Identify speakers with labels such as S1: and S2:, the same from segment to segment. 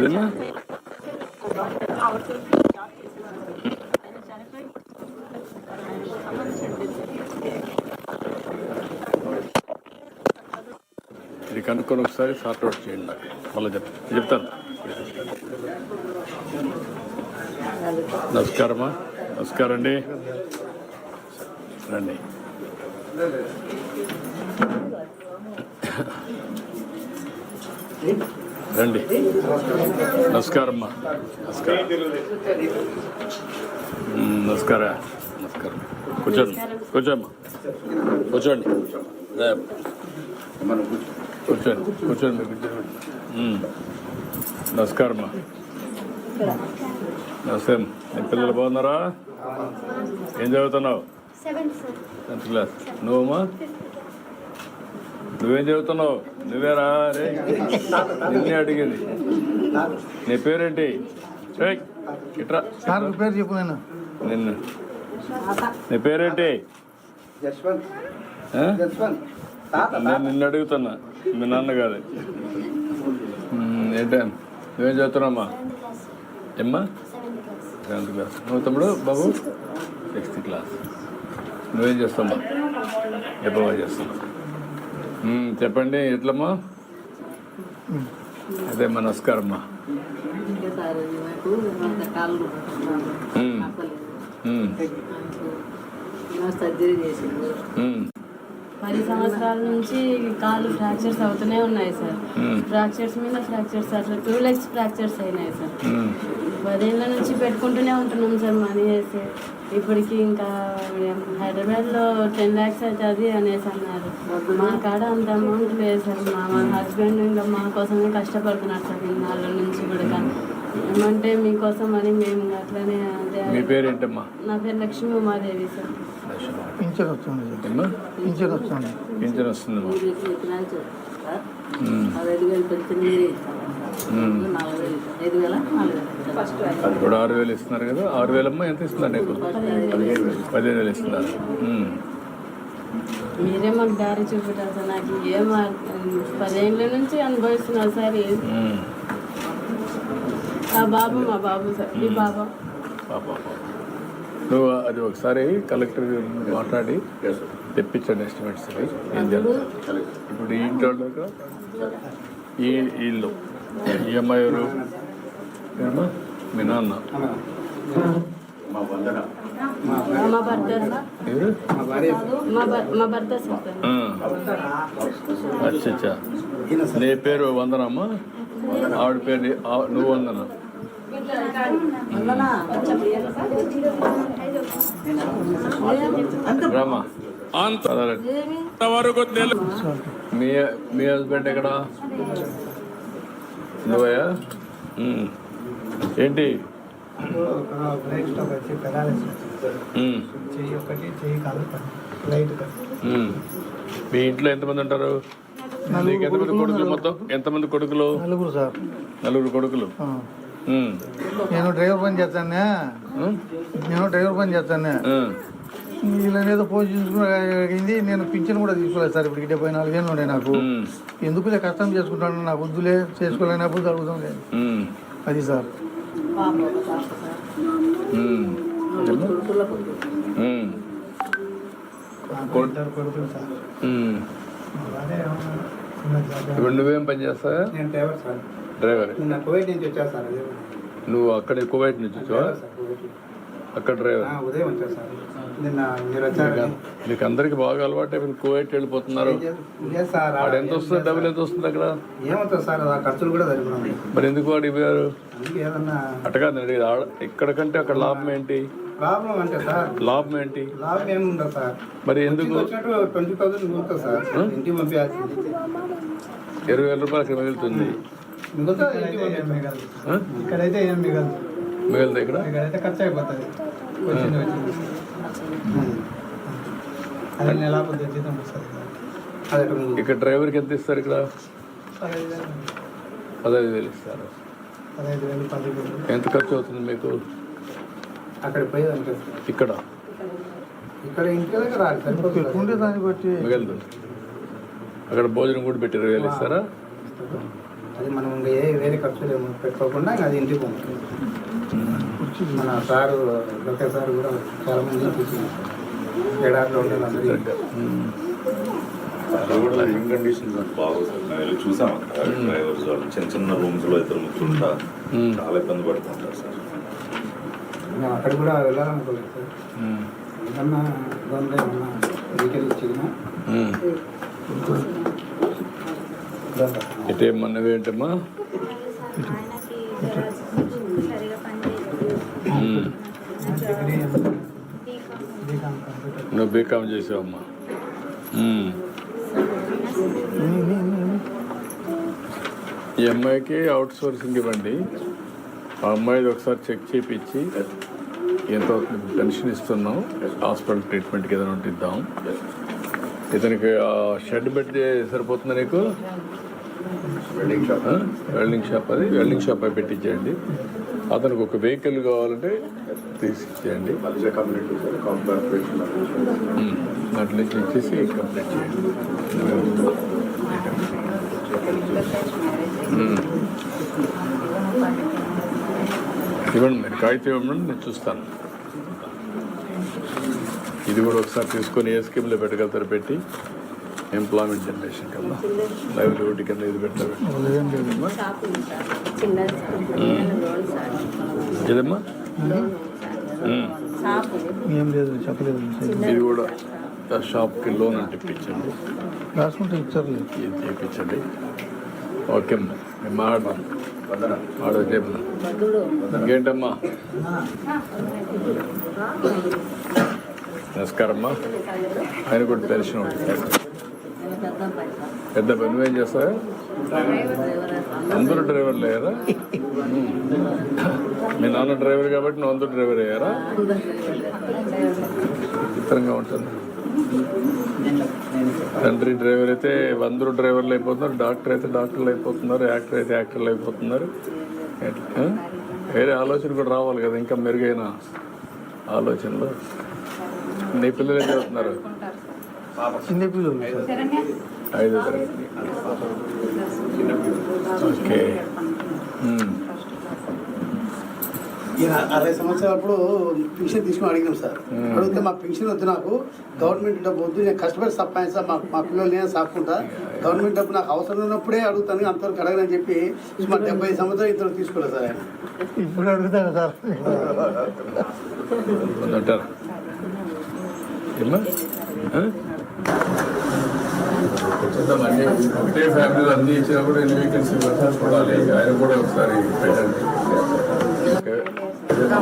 S1: ఏదమ్మా? ఇది కనుక్కొని ఒకసారి సార్ట్ అవుట్ చేయండి నాకు. మళ్ళీ చెప్ చెప్తాను. నమస్కారమ్మా నమస్కారం అండి. రండి. రండి. నమస్కారమ్మా. నమస్కారం. నమస్కార. నమస్కారం. కూర్చోండి. కూర్చోమ్మా. కూర్చోండి. కూర్చోండి. కూర్చోండి. నమస్కారమ్మా. నమస్తే నీ పిల్లలు బాగున్నారా? ఏం చదువుతున్నావు? టెన్త్ క్లాస్ నువ్వమ్మా? నువ్వేం చదువుతున్నావు నువ్వేరా రే నిన్నే అడిగింది. నీ పేరేంటి? ఏయ్, ఇట్రా.
S2: పేరు చెప్పు నేను
S1: నిన్ను. నీ పేరేంటి? నేను నిన్ను అడుగుతున్నా. మీ నాన్న కాదు ఏంటా? నువ్వేం చదువుతున్నామ్మా ఏమ్మా?
S3: Seventh class.
S1: నువ్వు తమ్ముడు బాబు? Sixth class. నువ్వేం చేస్తామ్మా ఎప్పుడు చేస్తావు? మ్మ్, చెప్పండి ఎట్లమ్మా అదే మా నమస్కారం అమ్మా
S4: ఇంకా సార్ నాకు అంత కాళ్ళు
S1: మ్మ్.
S4: నొప్పలేదు.
S1: మ్మ్,
S4: నాకు సర్జరీ చేసిండు
S5: పది సంవత్సరాల నుంచి కాళ్ళు ఫ్రాక్చర్స్ అవుతూనే ఉన్నాయి సార్. ఫ్రాక్చర్స్ మీద ఫ్రాక్చర్స్ అట్లా టూ లెగ్స్ ఫ్రాక్చర్స్ అయినాయి సార్. పదేళ్ళ నుంచి పెట్టుకుంటూనే ఉంటున్నాం సార్ మనీ వేసి. ఇప్పటికి ఇంకా హైదరాబాద్లో టెన్ ల్యాక్స్ అవుతుంది అనేసి అన్నారు. మా కాడ అంత అమౌంట్ లేదు సార్. మా మా హస్బెండ్ ఇంకా మా కోసమే కష్టపడుతున్నారు సార్ ఇన్నాళ్ళ నుంచి కూడా. ఏమంటే మీకోసం అని మేము అట్లనే నా పేరు లక్ష్మీ ఉమాదేవి సార్.
S2: పింఛన్ వస్తుంది పింఛన్ వస్తుంది
S1: పింఛన్ అది కూడా ఆరు వేలు ఇస్తున్నారు కదా ఆరు వేలమ్మా ఎంత ఇస్తున్నారు నీకు? పదిహేను వేలు. ఇస్తున్నారు.
S5: మీరే మాకు దారి చూపెట్టారు సార్ నాకు ఏం పదేళ్ళ నుంచి అనుభవిస్తున్నారు సార్. ఆ బాబు మా బాబు సార్ ఈ బాబు.
S1: నువ్వు అది ఒకసారి కలెక్టర్ మాట్లాడి తెప్పించండి ఎస్టిమేట్స్ అవి. ఏం చేయాలి ఇప్పుడు ఈ ఇంట్లో వాళ్ళకి ఈ ఇల్లు ఈ అమ్మాయి ఎవరు? మీ నాన్న.
S3: మా వందన.
S1: అచ్చా నీ పేరు వందనమ్మా? ఆవిడ పేరు నువ్వు వందన. అంతవరకు మీ మీ హస్బెండ్ ఎక్కడ? నువ్వయా ఉమ్. ఏంటి. మీ ఇంట్లో ఎంతమంది ఉంటారు? నీకు ఎంతమంది కొడుకులు మొత్తం? ఎంతమంది కొడుకులు?
S2: నలుగురు సార్.
S1: నలుగురు కొడుకులు.
S2: నేను డ్రైవర్ పని చేస్తానే. నేను డ్రైవర్ పని చేస్తానే.
S1: ఉమ్.
S2: వీళ్ళని ఏదో పోస్ట్ చేసుకుని నేను పింఛన్ కూడా తీసుకోలేదు సార్ ఇప్పుడు డెబ్బై నాలుగు ఏళ్ళు ఉండే నాకు. ఎందుకులే కష్టం చేసుకుంటాను నాకు వద్దులే చేసుకోలేనప్పుడు జరుగుతాం లేదు. అది సార్.
S1: ఇప్పుడు నువ్వేం పని చేస్తావా?
S6: నేను డ్రైవర్. సార్ కువైట్ నుంచి
S1: నువ్వు అక్కడ కువైట్ నుంచి వచ్చావా. అక్కడ డ్రైవర్.
S6: ఉదయం సార్ నిన్న మీరు వచ్చారు
S1: మీకు అందరికి బాగా అలవాటు అయిపోయింది కువైట్ వెళ్ళిపోతున్నారు.
S6: సార్
S1: వాడు ఎంత వస్తుంది డబ్బులు ఎంత వస్తుంది అక్కడ?
S6: ఏమవుతుంది సార్ ఆ ఖర్చులు కూడా
S1: మరి ఎందుకు వాడు ఇవ్వారు?
S6: ఏదన్నా
S1: అట్టగా అడిగేది ఇక్కడ కంటే అక్కడ లాభం ఏంటి?
S6: ప్రాబ్లం అంటే సార్
S1: లాభం ఏంటి?
S6: లాభం సార్.
S1: మరి ఎందుకు?
S6: వచ్చినట్టు ట్వంటీ థౌసండ్ మిగులుతుంది సార్
S1: ఇరవై వేల రూపాయలు అక్కడ మిగులుతుంది.
S2: ఇక్కడైతే ఏం మిగలదు.
S1: మిగులుతుంది ఇక్కడ?
S2: ఇక్కడైతే ఖర్చు అయిపోతుంది వచ్చింది. వచ్చింది అదే నెల పొద్దు జీతం వస్తుంది.
S1: ఇక్కడ డ్రైవర్కి ఎంత ఇస్తారు ఇక్కడ?
S2: పదహైదు వేలు.
S1: ఇస్తారు. ఎంత ఖర్చు అవుతుంది మీకు?
S6: అక్కడ పోయేదంటే
S1: ఇక్కడ?
S6: ఇక్కడ ఇంటి దగ్గర
S2: దాన్ని బట్టి
S1: అక్కడ భోజనం కూడా పెట్టి ఇరవై వేలు ఇస్తారా
S6: అది మనం ఇంకా ఏ వేరే ఖర్చులు ఏమి పెట్టుకోకుండా ఇంకా అది ఇంటికి పంపుతుంది మన సారు లోకేష్ సార్ కూడా చాలా మంది తీసుకున్నారు. ఏడాదిలో ఉండే
S7: కూడా కండిషన్స్ అక్కడ. డ్రైవర్స్ వాళ్ళు చిన్న చిన్న రూమ్స్లో ఇద్దరు ముగ్గురు ఉంటా
S1: మ్మ్.
S7: చాలా ఇబ్బంది పడుతుంటారు సార్.
S6: మేము అక్కడ కూడా వెళ్ళాలనుకోలేదు సార్. ఏమన్నా ఇబ్బంది ఏమన్నా వెహికల్ ఇచ్చినా.
S1: ఇటే
S3: పనిచేయలేదు
S1: ఉమ్. నువ్వు బీకామ్ చేసావమ్మా. ఈ అమ్మాయికి అవుట్ సోర్సింగ్ ఇవ్వండి. ఆ అమ్మాయిది ఒకసారి చెక్ చేయించి ఎంత పెన్షన్ ఇస్తున్నాం హాస్పిటల్ ట్రీట్మెంట్కి ఏదైనా ఉంటే ఇద్దాం ఇతనికి షెడ్ పెట్టి సరిపోతుందా నీకు?
S3: Welding shop?
S1: వెల్డింగ్ షాప్ అది. వెల్డింగ్ షాప్ అయి పెట్టించేయండి అతనికి ఒక వెహికల్ కావాలంటే తీసి ఇచ్చేయండి
S3: Malaysia community sir corporation
S1: um. దాంట్లో నుంచి ఇచ్చేసి కంప్లీట్ చేయండి. ఇవ్వండి మీరు. కాగితం ఇవ్వండి నేను చూస్తాను. ఇది కూడా ఒకసారి తీసుకొని ఏ స్కీమ్లో పెట్టగలుగుతారు పెట్టి ఎంప్లాయ్మెంట్ జనరేషన్ కింద లైవ్లీహుడ్ కింద ఇది ఉమ్.
S5: షాప్.
S2: ఏం లేదు చెప్పలేదు.
S1: ఇది కూడా ఆ షాప్కి లోన్ అంటే ఇప్పించండి
S2: రాసుకుంటే ఇచ్చారు
S1: ఇది చేయించండి ఓకే అమ్మా. మేము మాట్లాడదాం.
S3: వందన
S1: ఆడ చెప్పు
S4: బద్దుడు
S1: ఇంకేంటమ్మా? నమస్కారం అమ్మా ఆయన కూడా తెలిసిన వాడు.
S4: పెద్ద
S1: పని నువ్వేం చేస్తావా? అందరూ డ్రైవర్లు అయ్యారా మీ నాన్న డ్రైవర్ కాబట్టి నువ్వు అందరూ డ్రైవర్ అయ్యారా చిత్రంగా ఉంటుంది. తండ్రి డ్రైవర్ అయితే అందరూ డ్రైవర్లు అయిపోతున్నారు. డాక్టర్ అయితే డాక్టర్లు అయిపోతున్నారు. యాక్టర్ అయితే యాక్టర్లు అయిపోతున్నారు. వేరే ఆలోచన కూడా రావాలి కదా ఇంకా మెరుగైన ఆలోచనలు. నీ పిల్లలు ఏం చదువుతున్నారు
S2: చిన్న పిల్లలు. సార్
S1: ఐదో తరగతి ఓకే.
S8: ఈయన అరవై సంవత్సరాలప్పుడు పెన్షన్ తీసుకుని అడిగినాం సార్. అడిగితే మా పెన్షన్ వద్దు నాకు గవర్నమెంట్ డబ్బు వద్దు నేను కష్టపడి సంపాదిస్తా మా మా పిల్లలు నేను సాక్కుంటా. గవర్నమెంట్ డబ్బు నాకు అవసరం ఉన్నప్పుడే అడుగుతాను అంతవరకు అడగనని చెప్పి సుమారు డెబ్బై సంవత్సరాలు ఇంతవరకు తీసుకోలేదు సార్ ఆయన.
S2: ఇప్పుడు అడుగుతాను సార్.
S1: అంటారు చూద్దామండి అన్ని ఒకటే ఫ్యామిలీలో అన్ని ఇచ్చినా కూడా ఎన్ని వెహికల్స్ చూడాలి. ఆయన కూడా ఒకసారి పెట్టండి. ఓకే.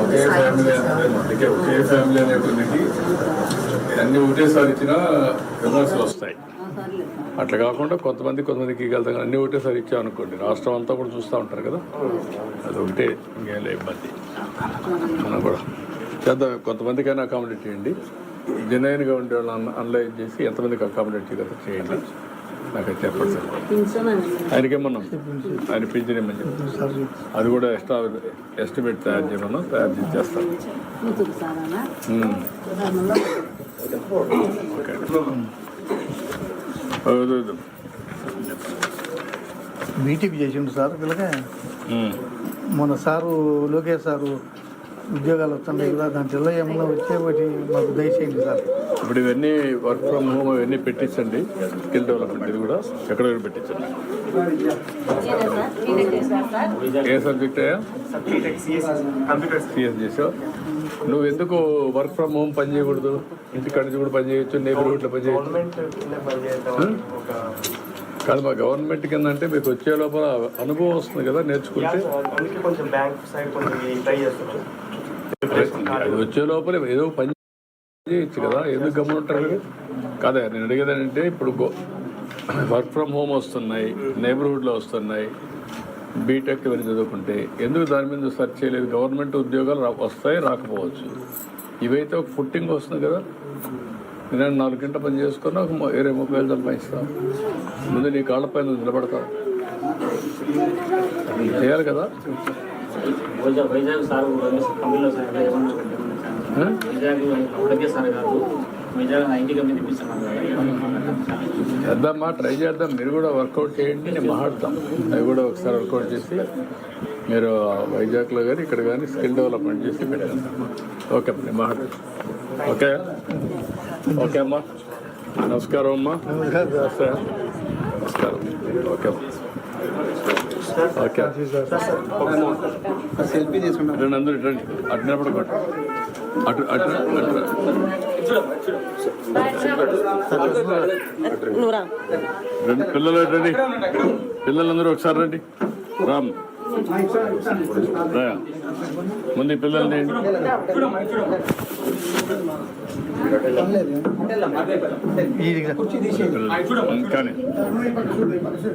S1: ఒకే ఫ్యామిలీ అందుకే ఒకే ఫ్యామిలీ అనే కొన్నిటి అన్ని ఒకటేసారి ఇచ్చినా విమర్శలు వస్తాయి. అట్లా కాకుండా కొంతమంది కొంతమందికి వెళ్తాం అన్ని ఒకటేసారి ఇచ్చాం అనుకోండి. రాష్ట్రం అంతా కూడా చూస్తూ ఉంటారు కదా? అది ఒకటే ఇంకేం ఇబ్బంది. మనం కూడా చేద్దాం. కొంతమందికైనా అకామిడేట్ చేయండి. జెన్యున్గా ఉండే వాళ్ళని అన్లైన్ చేసి ఎంతమందికి అకామిడేట్ చేయగలరు చేయండి. నాకు అది చెప్పండి సార్. ఆయనకేమన్నాం ఆయన పింఛన్ చెప్పి
S2: సార్.
S1: అది కూడా ఎక్స్ట్రా ఎస్టిమేట్ తయారు చేయమన్నా తయారు చేసి చేస్తాం.
S4: ఉదాహరణలో
S1: ఓకే.
S2: బీటీపీ చేసిండు సార్ పిల్లగా
S1: ఉమ్.
S2: మన సారు లోకేష్ సారు ఉద్యోగాలు వస్తున్నాయి కదా దాంట్లో ఏమన్నా వచ్చే ఒకటి మాకు దయచేయండి సార్.
S1: ఇప్పుడు ఇవన్నీ వర్క్ ఫ్రమ్ హోమ్ ఇవన్నీ పెట్టించండి. స్కిల్ డెవలప్మెంట్ ఇది కూడా ఎక్కడ పెట్టించండి. ఏ సబ్జెక్ట్ సిఎస్ చేసావు నువ్వు ఎందుకు వర్క్ ఫ్రమ్ హోమ్ పని చేయకూడదు? ఇంటికాడ నుంచి కూడా పని చేయొచ్చు నేబర్హుడ్లో పని చేయొచ్చు. కాదు మా గవర్నమెంట్ కింద అంటే మీకు వచ్చే లోపల అనుభవం వస్తుంది కదా నేర్చుకుంటే. వచ్చే లోపల ఏదో పని చేయొచ్చు కదా? ఎందుకు గమనుంటారు మీరు కాదా నేను అడిగేదంటే ఇప్పుడు వర్క్ ఫ్రమ్ హోమ్ వస్తున్నాయి నైబర్హుడ్లో వస్తున్నాయి బీటెక్ ఇవన్నీ చదువుకుంటే ఎందుకు దాని మీద సర్చ్ చేయలేదు? గవర్నమెంట్ ఉద్యోగాలు రా- వస్తాయి రాకపోవచ్చు. ఇవైతే ఒక ఫుట్టింగ్ వస్తుంది కదా? నేను నాలుగు గంటల పని చేసుకున్నా ఒక ఇరవై ముప్పై వేలు సంపాదిస్తావు ముందు నీ కాళ్ళపైన నువ్వు నిలబడతావు చేయాలి కదా?
S9: వైజాగ్ సార్ కంపెనీలో సార్ ఏమన్నా
S1: ఆ?
S9: వైజాగ్ వైజాగ్ ఐటీ కంపెనీ
S1: చేద్దామా? ట్రై చేద్దాం. మీరు కూడా వర్కౌట్ చేయండి. నేను మాట్లాడతాం. అవి కూడా ఒకసారి వర్కౌట్ చేసి మీరు వైజాగ్లో కానీ ఇక్కడ కానీ స్కిల్ డెవలప్మెంట్ చేసి పెట్టండి ఓకే అమ్మా, నేను మాట్లాడతాను. ఓకే? ఓకే అమ్మా. నమస్కారం అమ్మా. నమస్కారం. ఓకే అమ్మా. ఓకే
S6: సెల్ఫీ తీసుకుంటాం
S1: రండి అందరూ ఇటు రండి అటు నిలబడుకోండి అటు అటు అటు రండి పిల్లలు రండి పిల్లలందరూ ఒకసారి రండి రామ్ రా. ముందు ఈ పిల్లల్ని కానీ